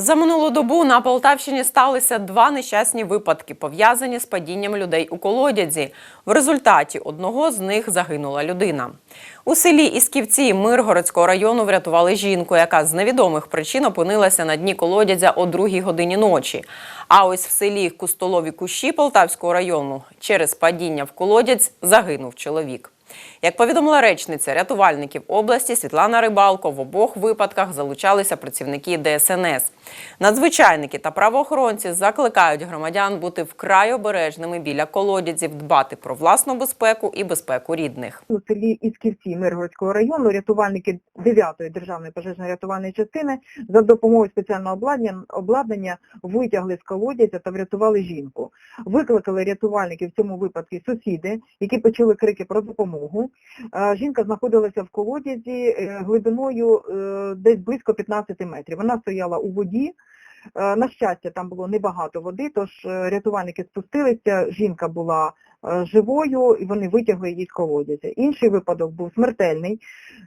За минулу добу на Полтавщині сталися два нещасні випадки, пов'язані з падінням людей у колодязі. В результаті одного з них загинула людина. У селі Ісківці Миргородського району врятували жінку, яка з невідомих причин опинилася на дні колодязя о другій годині ночі. А ось в селі Кустолові Кущі Полтавського району через падіння в колодязь загинув чоловік. Як повідомила речниця рятувальників області Світлана Рибалко, в обох випадках залучалися працівники ДСНС. Надзвичайники та правоохоронці закликають громадян бути вкрай обережними біля колодязів, дбати про власну безпеку і безпеку рідних. у селі Ісківці Миргородського району рятувальники 9-ї державної пожежно-рятувальної частини за допомогою спеціального обладнання, обладнання витягли з колодязя та врятували жінку. Викликали рятувальники в цьому випадку сусіди, які почули крики про допомогу. Е, Жінка знаходилася в колодязі е, глибиною е, десь близько 15 метрів. Вона стояла у воді. Е, На щастя, там було небагато води, тож рятувальники спустилися, жінка була живою і вони витягли її з колодязя. Інший випадок був смертельний.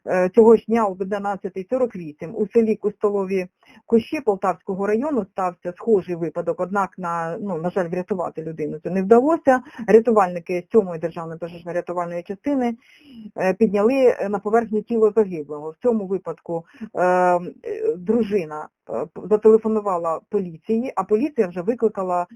Е, Цього ж дня о 11.48 у селі Кустолові Кущі Полтавського району стався схожий випадок, однак, на, ну, на жаль, врятувати людину це не вдалося. Рятувальники 7-ї державної пожежно-рятувальної частини е, підняли на поверхню тіло загиблого. В цьому випадку е, дружина е, зателефонувала поліції, а поліція вже викликала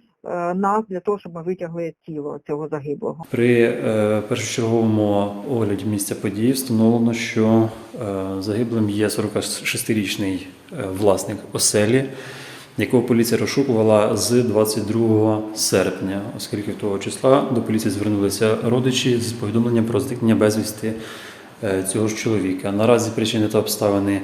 нас для того, щоб ми витягли тіло цього загиблого. При е, першочерговому огляді місця події встановлено, що е, загиблим є 46-річний е, власник оселі, якого поліція розшукувала з 22 серпня, оскільки того числа до поліції звернулися родичі з повідомленням про зникнення безвісти е, цього ж чоловіка. Наразі причини та обставини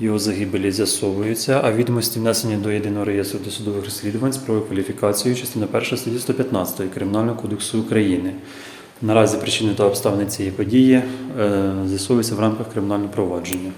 його загибелі з'ясовуються, а відомості внесені до єдиного реєстру досудових розслідувань з кваліфікацію кваліфікацією частина 1 статті 115 Кримінального кодексу України. Наразі причини та обставини цієї події е, з'ясовуються в рамках кримінального провадження.